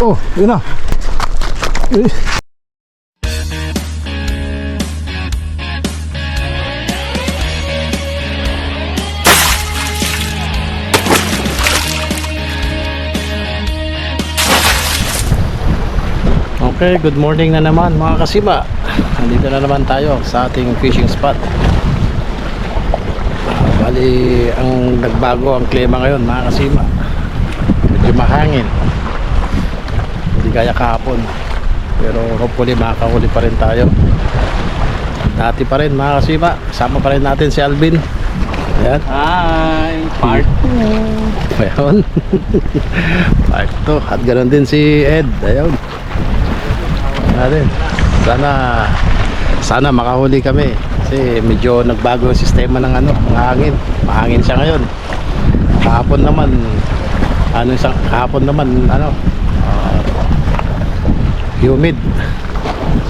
Oh, yun na. Okay, good morning na naman mga kasima. Nandito na naman tayo sa ating fishing spot. Ah, bali, ang nagbago ang klima ngayon mga kasima. Medyo mahangin. Hindi kaya kahapon. Pero hopefully makakahuli pa rin tayo. Dati pa rin mga kasima. Kasama pa rin natin si Alvin. Ayan. Hi! Part 2! Ayun. Part 2. At ganoon din si Ed. Ayun. Natin. Sana sana makahuli kami. Kasi medyo nagbago yung sistema ng ano, ng hangin. Mahangin siya ngayon. Kahapon naman ano isang kahapon naman ano humid.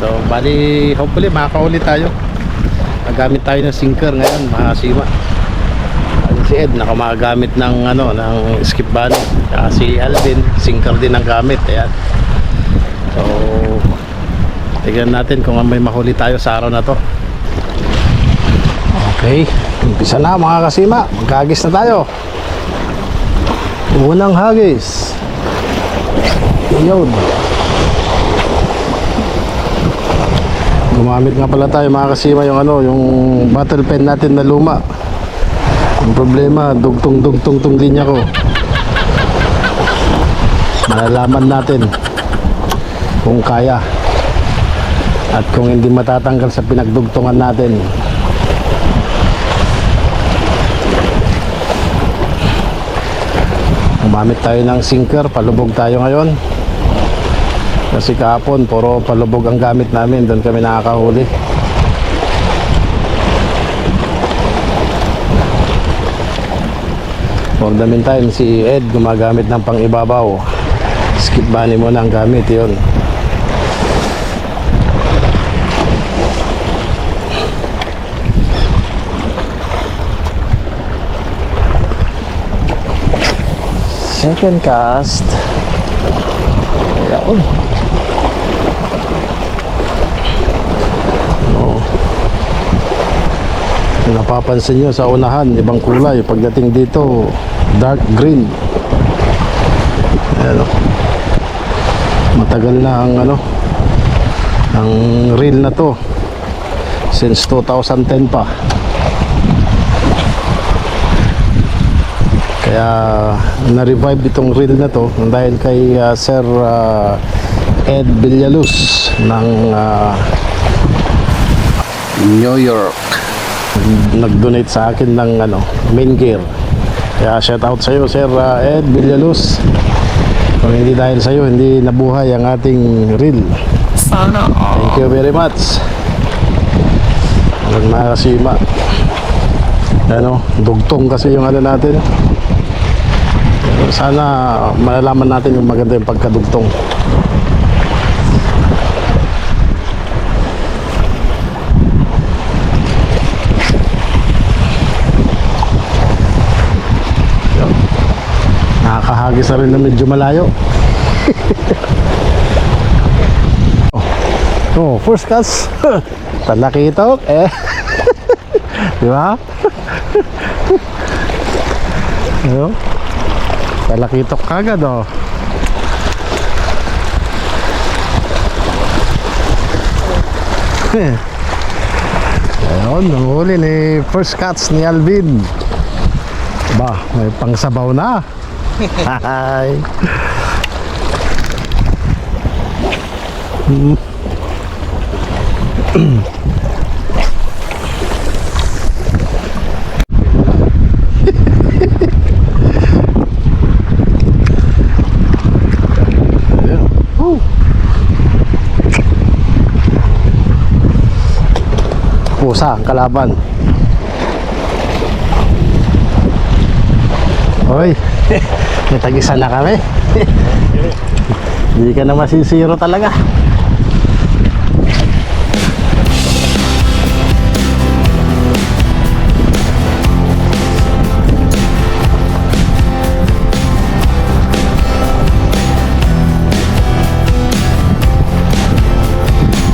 So bali hopefully makakahuli tayo. Nagamit tayo ng sinker ngayon, mga sima. Si Ed nakamagamit ng ano ng skip. Saka si Alvin sinker din ang gamit. Ayan. So tignan natin kung may mahuli tayo sa araw na to. Okay, umpisa na mga kasima. Magkagis na tayo. Unang hagis. Yun. Gumamit nga pala tayo mga kasima yung ano, yung battle pen natin na luma. Ang problema, dugtong-dugtong tong linya ko. Malalaman natin kung kaya at kung hindi matatanggal sa pinagdugtungan natin. Gumamit tayo ng sinker, palubog tayo ngayon. Kasi kahapon, puro palubog ang gamit namin, doon kami nakakahuli. For the meantime, si Ed gumagamit ng pangibabaw. Skip bunny mo na ang gamit, yon. Second cast. Ayun. Oh. Kung napapansin nyo sa unahan, ibang kulay. Pagdating dito, dark green. Ayan o. Matagal na ang ano, ang reel na to. Since 2010 pa. Kaya na-revive itong reel na to dahil kay uh, Sir uh, Ed Villaluz ng uh, New York. Nag-donate sa akin ng ano, main gear. Kaya shout out sa iyo Sir uh, Ed Villaluz. Kung hindi dahil sa iyo hindi nabuhay ang ating reel. Sana Thank you very much. Ang mga kasima. Ano, dugtong kasi yung ano natin. Sana malalaman natin yung maganda yung pagkadugtong. Yun. Nakakahagis na rin na medyo malayo. Oh, first cast. Talakitok eh. Di ba? Ano? Talakitok kagad oh. Ayun, nanghuli ni first cuts ni Alvin. Ba, may pangsabaw na. Hi. Pusa ang kalaban. Hoy, Natag-isa na kami. Hindi ka na masisiro talaga.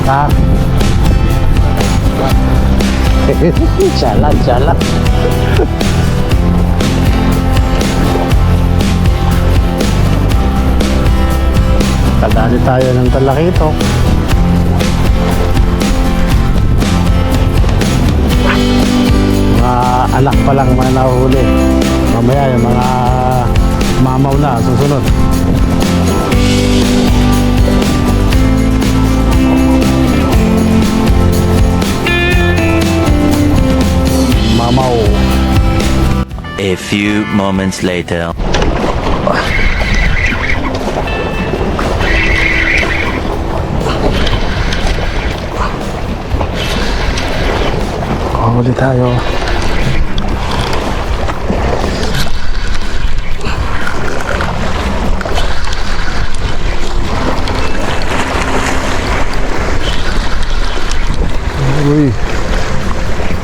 Ah. jalan, jalan. Kadali tayo ng talakito. Mga anak pa lang mga nahuhuli. Mamaya yung mga mamaw na susunod. Mamaw. A few moments later. Huli tayo. Uy.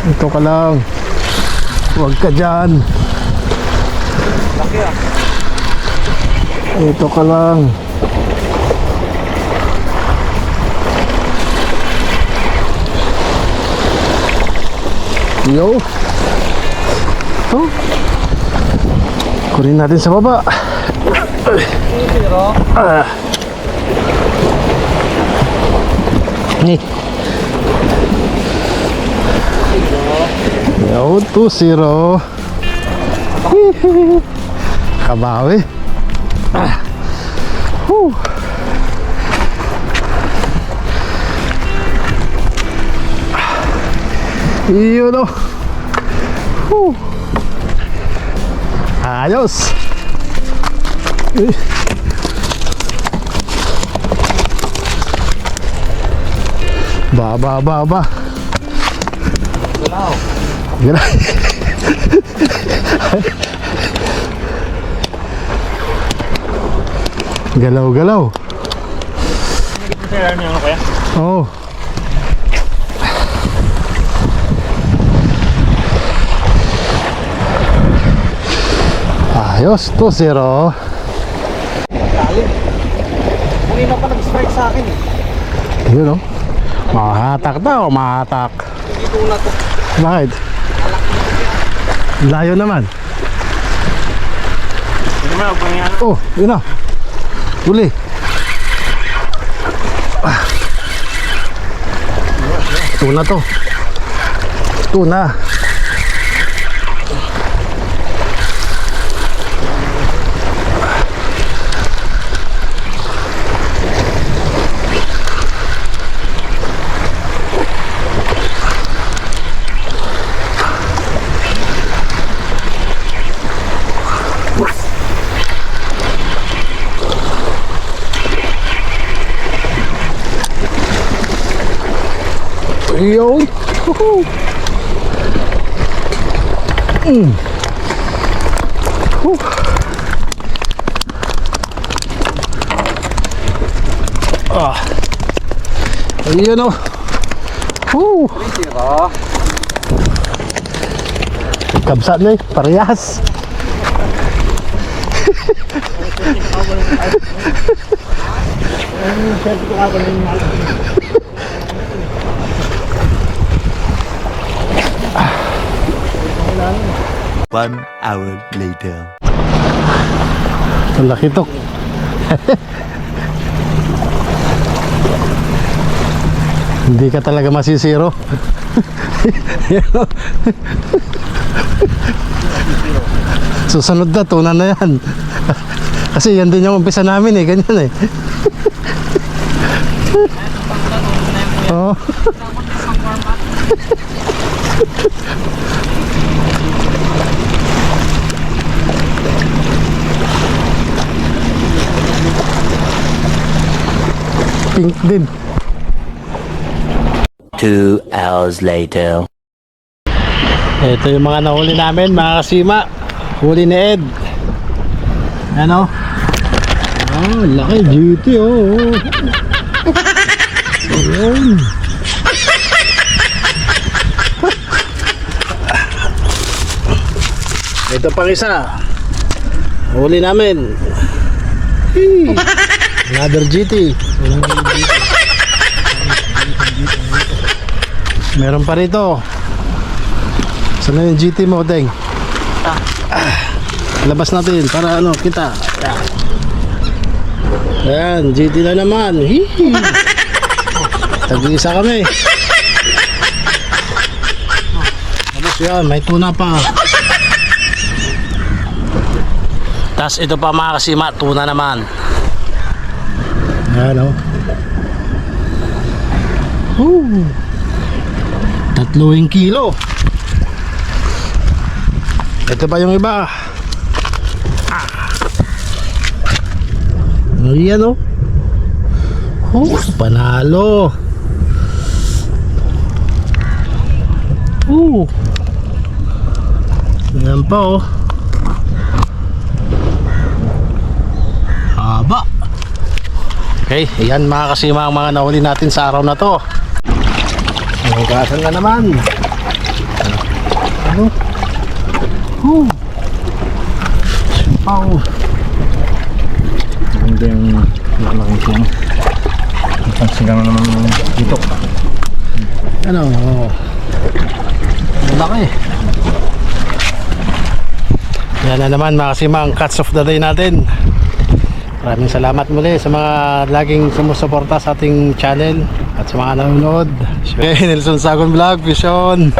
Ito ka lang. Huwag ka dyan. Ito ka lang. Yo. Oh. Kunin natin sa baba. Ah. Ni. Yo, 2-0. Kabawi. Ah. Whew. Yun o. Whew. Ayos. Eh. Ba, ba, ba, ba. Galaw. Gala- galaw, galaw. Kaya niyo ano kaya? Oo. Ayos, 2-0. Galing. Kanina pa nag-strike sa akin eh. Yun o. Mahatak daw, mahatak. Dito na to. Bakit? Layo naman. Hindi. Oh, yun na. Uli. Ah. Tuna to. Tuna. Yun. Woohoo. Mm. Whew. Ah. Ayun o. Woo. Sira. Kabsat na eh. Parehas. One hour later. Ang laki to. Hindi ka talaga masisiro. Susunod na, tunan na yan. Kasi yan din yung umpisa namin eh, ganyan eh. Oo. Pink din. Two hours later. Ito yung mga nahuli namin, mga kasima. Huli ni Ed. Ano? Oh, laki duty oh. Ayun. Ito pang isa. Huli namin. Hey. Another GT. Meron pa rito. Saan na yung GT mo, Deng? Ah, labas natin para ano, kita. Ayan. GT na naman. Tag-isa kami. Tapos yan, may tuna pa. Tapos ito pa mga kasima, tuna naman. Ayan o. Oh. Tatluing kilo. Ito pa yung iba. Ah. Ayan o. Oh, panalo. Oh. Ayan pa oh. Haba. Okay, ayan mga kasima ang mga nahuli natin sa araw na to. Hugasan nga naman. Ano? Oh. Sipaw. Maganda yung lalaking siyang. Napansin ka na naman dito. Ano? Oh. Malaki. Yan na naman mga kasima ang cuts of the day natin. Maraming salamat muli sa mga laging sumusuporta sa ating channel at sa mga nanonood. Nelson Sagon Vlog, Vision.